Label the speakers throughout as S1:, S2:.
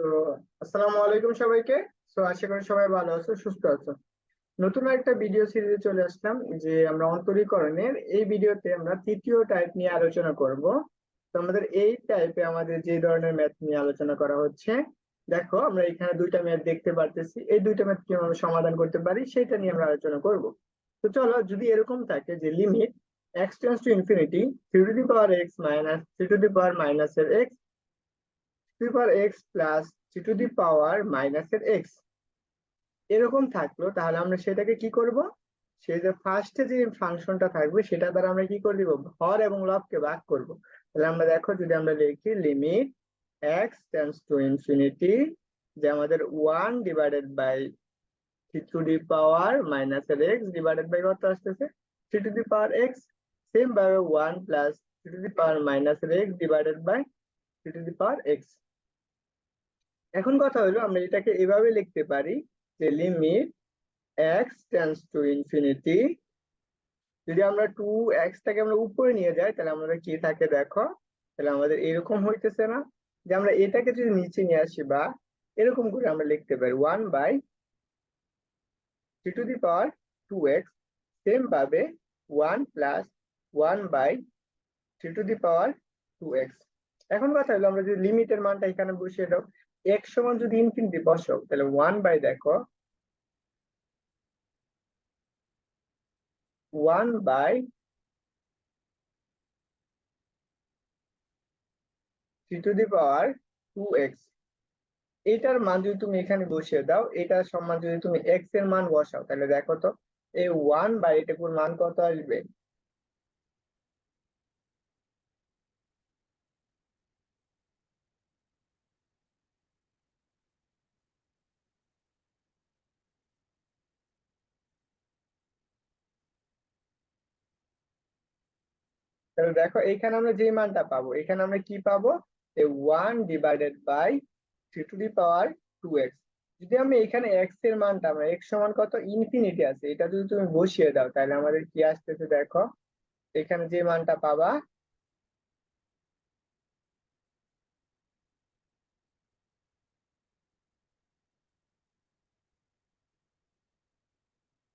S1: তো, আসসালামু আলাইকুম সবাইকে। তো, আশা করি সবাই ভালো আছো, সুস্থ আছো। নতুন একটা ভিডিও সিরিজে চলে আসলাম, যে আমরা অন্তরীকরণের এই ভিডিওতে আমরা তৃতীয় টাইপ নিয়ে আলোচনা করব। তো, আমাদের এই টাইপে আমাদের যে ধরনের ম্যাথ নিয়ে আলোচনা করা হচ্ছে, দেখো, আমরা এখানে দুইটা ম্যাথ দেখতে পারতেছি। এই দুইটা ম্যাথ কীভাবে সমাধান করতে পারি, সেটা নিয়ে আমরা আলোচনা করব। তো, চলো, যদি এরকম থাকে যে limit x tends to infinity 3 to the power x minus 3 to the power minus এর x power x plus 3 to the power minus এর x এরকম থাকল, তাহলে আমরা সেটাকে কি করব? সেই যে ফার্স্টে যে ফাংশনটা থাকবে, সেটা দ্বারা আমরা কি করে দিব? হর এবং লবকে ভাগ করব। তাহলে আমরা দেখো, যদি আমরা লিখি limit x tends to infinity যে আমাদের 1 divided by 3 to the power minus এর x ডিভাইডেড বাই কত আসতেছে? 3 to the power x same ভাবে 1 plus 3 to the power minus এর x divided by 3 to the power x এখন কথা হলো, আমরা এটাকে এভাবে লিখতে পারি যে limit x tends to infinity যদি আমরা 2x টাকে আমরা উপরে নিয়ে যাই, তাহলে আমাদের কি থাকে দেখো? তাহলে আমাদের এরকম হইতেছে না। যে আমরা এটাকে যদি নিচে নিয়ে আসি বা এরকম করে আমরা লিখতে পারি 1 by 3 to the power 2x same ভাবে 1 plus 1 by 3 to the power 2x এখন কথা হলো, আমরা যদি লিমিটের মানটা এখানে বসিয়ে দাও x সমান যদি ইনফিনিটি বসাও, তাহলে 1 বাই দেখো 1 by 3 to the power 2x এটার মান যদি তুমি এখানে বসিয়ে দাও, এটার সমান যদি তুমি x এর মান বসাও, তাহলে দেখো তো, এই 1 বাই এটাকুর মান কত আসবে? তাহলে দেখো, এখানে আমরা যে মানটা পাবো, এখানে আমরা কি পাবো? One divided by three to the power two x যদি আমি এখানে এক্সের মানটা, আমরা এক্স সমান কত? ইনফিনিটি আছে। এটা যদি তুমি বসিয়ে দাও, তাহলে আমাদের কি আসতেছে দেখো? এখানে যে মানটা পাবা,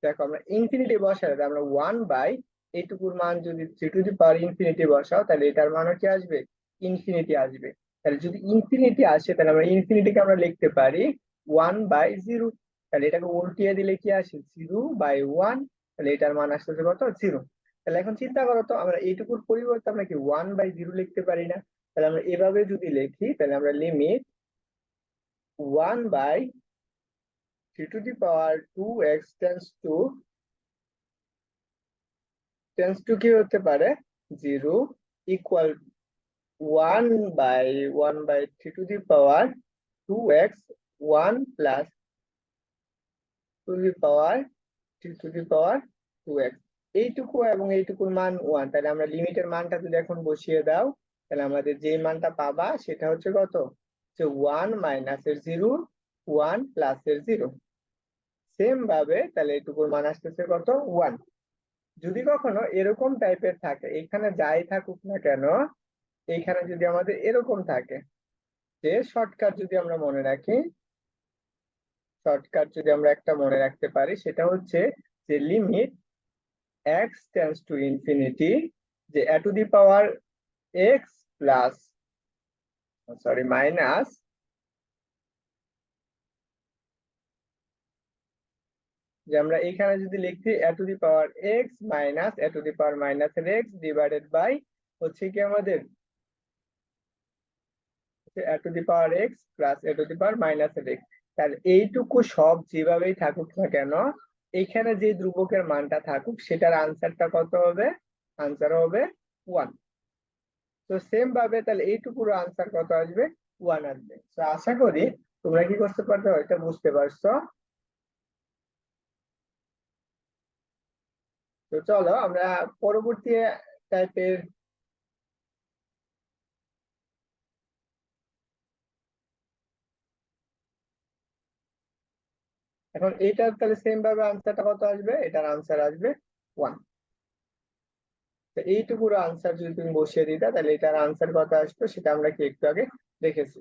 S1: দেখো আমরা ইনফিনিটি বসালে আমরা ওয়ান বাই এইটুকুর মান যদি three to the power infinity বসাও, তাহলে এটার মানও কি আসবে? ইনফিনিটি আসবে। তাহলে যদি ইনফিনিটি আসে, তাহলে আমরা ইনফিনিটিকে আমরা লিখতে পারি ওয়ান বাই জিরো তাহলে এটাকে উল্টিয়ে দিলে কি আসে? জিরো বাই ওয়ান তাহলে এটার মান আসতেছে কত? জিরো তাহলে এখন চিন্তা করো তো, আমরা এইটুকুর পরিবর্তে আমরা কি ওয়ান বাই জিরো লিখতে পারি না? তাহলে আমরা এভাবে যদি লিখি, তাহলে আমরা limit one by three to the power two x tends to tends to কি হতে পারে? Zero equal one by one by three to the power two x one plus to the power three to the power two x এইটুকু এবং এইটুকুর মান one তাহলে আমরা লিমিটের মানটা যদি এখন বসিয়ে দাও, তাহলে আমাদের যে মানটা পাবা সেটা হচ্ছে কত? যে ওয়ান মাইনাস এর জিরো ওয়ান প্লাস এর জিরো সেম ভাবে তাহলে এইটুকুর মান আসতেছে কত? ওয়ান যদি কখনো এরকম টাইপের থাকে, এখানে যাই থাকুক না কেন এইখানে যদি আমাদের এরকম থাকে, যে শর্টকাট যদি আমরা মনে রাখি শর্টকাট যদি আমরা একটা মনে রাখতে পারি, সেটা হচ্ছে যে limit x tends to infinity যে a to the power x plus sorry minus যে আমরা এখানে যদি লিখি a to the power x minus a to the power minus x divided by হচ্ছে কি আমাদের? a to the power x plus a to the power minus এর x তাহলে এইটুকু সব যেভাবেই থাকুক না কেন এইখানে যে ধ্রুবকের মানটা থাকুক, সেটার আনসারটা কত হবে? আনসার হবে ওয়ান তো সেম ভাবে তাহলে এইটুকুর আনসার কত আসবে? ওয়ান আসবে। তো আশা করি তোমরা কি করতে পারছ এটা বুঝতে পারছ। তো চলো আমরা পরবর্তী টাইপের এখন এইটার তাহলে সেম ভাবে আনসারটা কত আসবে? এটার আনসার আসবে ওয়ান এইটুকুর আনসার যদি তুমি বসিয়ে দিতা তাহলে এটার আনসার কত আসবে সেটা আমরা কি একটু আগে দেখেছি।